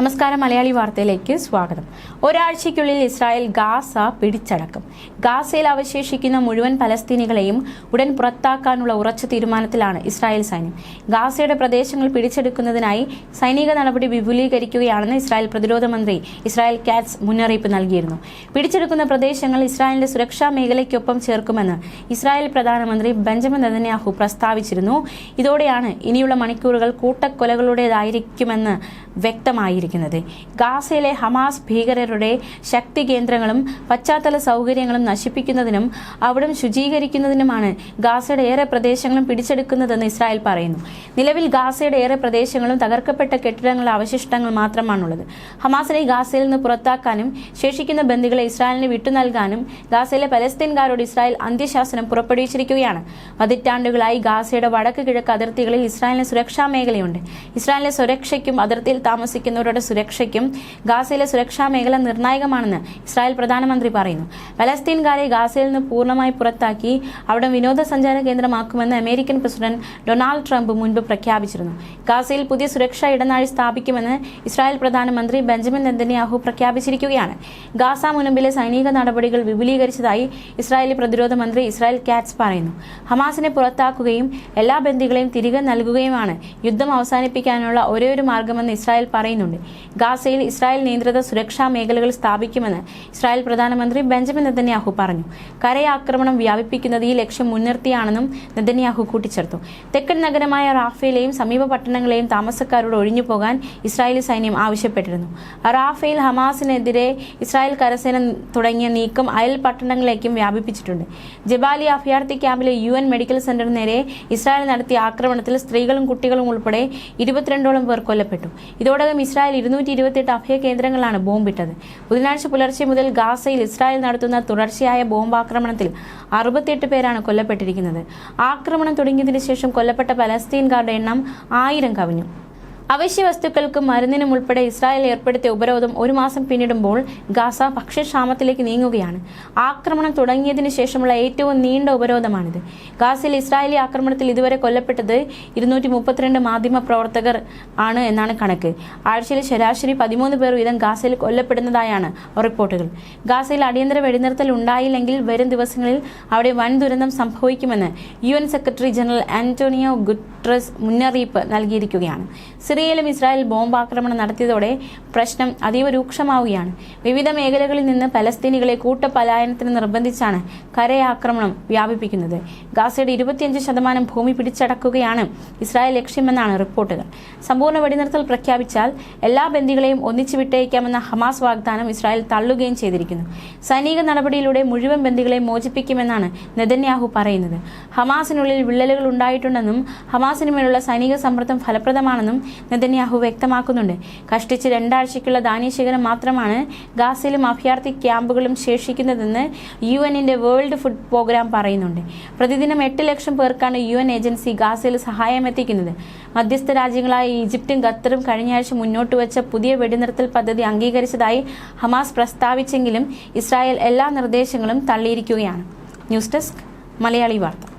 നമസ്കാരം മലയാളി വാർത്തയിലേക്ക് സ്വാഗതം. ഒരാഴ്ചയ്ക്കുള്ളിൽ ഇസ്രായേൽ ഗാസ പിടിച്ചടക്കും. ഗാസയിൽ അവശേഷിക്കുന്ന മുഴുവൻ പലസ്തീനികളെയും ഉടൻ പുറത്താക്കാനുള്ള ഉറച്ച തീരുമാനത്തിലാണ് ഇസ്രായേൽ സൈന്യം. ഗാസയുടെ പ്രദേശങ്ങൾ പിടിച്ചെടുക്കുന്നതിനായി സൈനിക നടപടി വിപുലീകരിക്കുകയാണെന്ന് ഇസ്രായേൽ പ്രതിരോധ മന്ത്രി ഇസ്രായേൽ കാറ്റ്സ് മുന്നറിയിപ്പ് നൽകിയിരുന്നു. പിടിച്ചെടുക്കുന്ന പ്രദേശങ്ങൾ ഇസ്രായേലിന്റെ സുരക്ഷാ മേഖലയ്ക്കൊപ്പം ചേർക്കുമെന്ന് ഇസ്രായേൽ പ്രധാനമന്ത്രി ബെഞ്ചമിൻ നദന്യാഹു പ്രസ്താവിച്ചിരുന്നു. ഇതോടെയാണ് ഇനിയുള്ള മണിക്കൂറുകൾ കൂട്ടക്കൊലകളുടേതായിരിക്കുമെന്ന് വ്യക്തമായിരിക്കുന്നത് ഗാസയിലെ ഹമാസ് ഭീകരരുടെ ശക്തി കേന്ദ്രങ്ങളും പശ്ചാത്തല സൗകര്യങ്ങളും നശിപ്പിക്കുന്നതിനും അവിടം ശുചീകരിക്കുന്നതിനുമാണ് ഗാസയുടെ ഏറെ പ്രദേശങ്ങളും പിടിച്ചെടുക്കുന്നതെന്ന് ഇസ്രായേൽ പറയുന്നു. നിലവിൽ ഗാസയുടെ ഏറെ പ്രദേശങ്ങളും തകർക്കപ്പെട്ട കെട്ടിടങ്ങളുടെ അവശിഷ്ടങ്ങൾ മാത്രമാണുള്ളത്. ഹമാസിനെ ഗാസയിൽ നിന്ന് പുറത്താക്കാനും ശേഷിക്കുന്ന ബന്ദികളെ ഇസ്രായേലിന് വിട്ടുനൽകാനും ഗാസയിലെ പലസ്തീൻകാരോട് ഇസ്രായേൽ അന്ത്യശാസനം പുറപ്പെടുവിച്ചിരിക്കുകയാണ്. പതിറ്റാണ്ടുകളായി ഗാസയുടെ വടക്ക് കിഴക്ക് അതിർത്തികളിൽ ഇസ്രായേലിന് സുരക്ഷാ മേഖലയുണ്ട്. ഇസ്രായേലിലെ സുരക്ഷയ്ക്കും അതിർത്തിയിൽ താമസിക്കുന്നവരുടെ സുരക്ഷയ്ക്കും ഗാസയിലെ സുരക്ഷാ മേഖല നിർണായകമാണെന്ന് ഇസ്രായേൽ പ്രധാനമന്ത്രി പറയുന്നു. പലസ്തീൻകാരെ ഗാസയിൽ നിന്ന് പൂർണമായി പുറത്താക്കി അവിടെ വിനോദസഞ്ചാര കേന്ദ്രമാക്കുമെന്ന് അമേരിക്കൻ പ്രസിഡന്റ് ഡൊണാൾഡ് ട്രംപ് മുൻപ് പ്രഖ്യാപിച്ചിരുന്നു. ഗാസയിൽ പുതിയ സുരക്ഷാ ഇടനാഴി സ്ഥാപിക്കുമെന്ന് ഇസ്രായേൽ പ്രധാനമന്ത്രി ബെഞ്ചമിൻ നെന്തന്യാഹു പ്രഖ്യാപിച്ചിരിക്കുകയാണ്. ഗാസ മുനമ്പിലെ സൈനിക നടപടികൾ വിപുലീകരിച്ചതായി ഇസ്രായേലി പ്രതിരോധ മന്ത്രി ഇസ്രായേൽ കാറ്റ്സ് പറയുന്നു. ഹമാസിനെ പുറത്താക്കുകയും എല്ലാ ബന്ദികളെയും തിരികെ നൽകുകയുമാണ് യുദ്ധം അവസാനിപ്പിക്കാനുള്ള ഒരേ ഒരു മാർഗമെന്ന് ഇസ്രായേൽ പറയുന്നുണ്ട്. ഗാസയിൽ ഇസ്രായേൽ നിയന്ത്രിത സുരക്ഷാ മേഖലകൾ സ്ഥാപിക്കുമെന്ന് ഇസ്രായേൽ പ്രധാനമന്ത്രി ബെഞ്ചമിൻ നെതന്യാഹു പറഞ്ഞു. കരയാക്രമണം വ്യാപിപ്പിക്കുന്നത് ഈ ലക്ഷ്യം മുൻനിർത്തിയാണെന്നും നെതന്യാഹു കൂട്ടിച്ചേർത്തു. തെക്കൻ നഗരമായ റാഫയിലെയും സമീപ പട്ടണങ്ങളെയും താമസക്കാരോട് ഒഴിഞ്ഞു പോകാൻ ഇസ്രായേലി സൈന്യം ആവശ്യപ്പെട്ടിരുന്നു. റാഫയിൽ ഹമാസിനെതിരെ ഇസ്രായേൽ കരസേന തുടങ്ങിയ നീക്കം അയൽ പട്ടണങ്ങളിലേക്കും വ്യാപിപ്പിച്ചിട്ടുണ്ട്. ജബാലി അഭയാർത്ഥി ക്യാമ്പിലെ യു എൻ മെഡിക്കൽ സെന്ററിന് നേരെ ഇസ്രായേൽ നടത്തിയ ആക്രമണത്തിൽ സ്ത്രീകളും കുട്ടികളും ഉൾപ്പെടെ ഇരുപത്തിരണ്ടോളം പേർ കൊല്ലപ്പെട്ടു. ഇതോടകം ഇസ്രായേൽ ഇരുന്നൂറ്റി ഇരുപത്തിയെട്ട് അഭയ കേന്ദ്രങ്ങളാണ് ബോംബിട്ടത്. ബുധനാഴ്ച പുലർച്ചെ മുതൽ ഗാസയിൽ ഇസ്രായേൽ നടത്തുന്ന തുടർച്ചയായ ബോംബാക്രമണത്തിൽ അറുപത്തിയെട്ട് പേരാണ് കൊല്ലപ്പെട്ടിരിക്കുന്നത്. ആക്രമണം തുടങ്ങിയതിനു ശേഷം കൊല്ലപ്പെട്ട പലസ്തീൻകാരുടെ എണ്ണം ആയിരം കവിഞ്ഞു. അവശ്യ വസ്തുക്കൾക്കും മരുന്നിനും ഉൾപ്പെടെ ഇസ്രായേൽ ഏർപ്പെടുത്തിയ ഉപരോധം ഒരു മാസം പിന്നിടുമ്പോൾ ഗാസ ഭക്ഷ്യക്ഷാമത്തിലേക്ക് നീങ്ങുകയാണ്. ആക്രമണം തുടങ്ങിയതിനു ശേഷമുള്ള ഏറ്റവും നീണ്ട ഉപരോധമാണിത്. ഗാസയിൽ ഇസ്രായേലി ആക്രമണത്തിൽ ഇതുവരെ കൊല്ലപ്പെട്ടത് ഇരുന്നൂറ്റി മുപ്പത്തിരണ്ട് മാധ്യമ പ്രവർത്തകർ ആണ് എന്നാണ് കണക്ക്. ആഴ്ചയിൽ ശരാശരി പതിമൂന്ന് പേർ വീതം ഗാസയിൽ കൊല്ലപ്പെടുന്നതായാണ് റിപ്പോർട്ടുകൾ. ഗാസയിൽ അടിയന്തര വെടിനിർത്തൽ ഉണ്ടായില്ലെങ്കിൽ വരും ദിവസങ്ങളിൽ അവിടെ വൻ ദുരന്തം സംഭവിക്കുമെന്ന് U secretary general Antonio Guterres മുന്നറിയിപ്പ് നൽകിയിരിക്കുകയാണ്. സിറിയയിലും ഇസ്രായേൽ ബോംബാക്രമണം നടത്തിയതോടെ പ്രശ്നം അതീവ രൂക്ഷമാവുകയാണ്. വിവിധ മേഖലകളിൽ നിന്ന് പലസ്തീനികളെ കൂട്ടപലായനത്തിന് നിർബന്ധിച്ചാണ് കരയാക്രമണം വ്യാപിപ്പിക്കുന്നത്. ഗാസയുടെ ഇരുപത്തിയഞ്ച് ശതമാനം ഭൂമി പിടിച്ചടക്കുകയാണ് ഇസ്രായേൽ ലക്ഷ്യമെന്നാണ് റിപ്പോർട്ടുകൾ. സമ്പൂർണ വെടിനിർത്തൽ പ്രഖ്യാപിച്ചാൽ എല്ലാ ബന്ദികളെയും ഒന്നിച്ചു വിട്ടയക്കാമെന്ന ഹമാസ് വാഗ്ദാനം ഇസ്രായേൽ തള്ളുകയും ചെയ്തിരിക്കുന്നു. സൈനിക നടപടിയിലൂടെ മുഴുവൻ ബന്ദികളെ മോചിപ്പിക്കുമെന്നാണ് നെതന്യാഹു പറയുന്നത്. ഹമാസിനുള്ളിൽ വിള്ളലുകൾ ഉണ്ടായിട്ടുണ്ടെന്നും ഹമാസിനുമേലുള്ള സൈനിക സമ്മർദ്ദം ഫലപ്രദമാണെന്നും നെതന്യാഹു വ്യക്തമാക്കുന്നുണ്ട്. കഷ്ടിച്ച് രണ്ടാഴ്ചയ്ക്കുള്ള ധാന്യശേഖരം മാത്രമാണ് ഗാസയിലും അഭയാർത്ഥി ക്യാമ്പുകളും ശേഷിക്കുന്നതെന്ന് യു എന്നിന്റെ വേൾഡ് ഫുഡ് പ്രോഗ്രാം പറയുന്നുണ്ട്. പ്രതിദിനം എട്ട് ലക്ഷം പേർക്കാണ് യു എൻ ഏജൻസി ഗാസയിൽ സഹായം എത്തിക്കുന്നത്. മധ്യസ്ഥ രാജ്യങ്ങളായ ഈജിപ്തും ഖത്തറും കഴിഞ്ഞയാഴ്ച മുന്നോട്ട് വെച്ച പുതിയ വെടിനിർത്തൽ പദ്ധതി അംഗീകരിച്ചതായി ഹമാസ് പ്രസ്താവിച്ചെങ്കിലും ഇസ്രായേൽ എല്ലാ നിർദ്ദേശങ്ങളും തള്ളിയിരിക്കുകയാണ്. ന്യൂസ് ഡെസ്ക് മലയാളി വാർത്ത.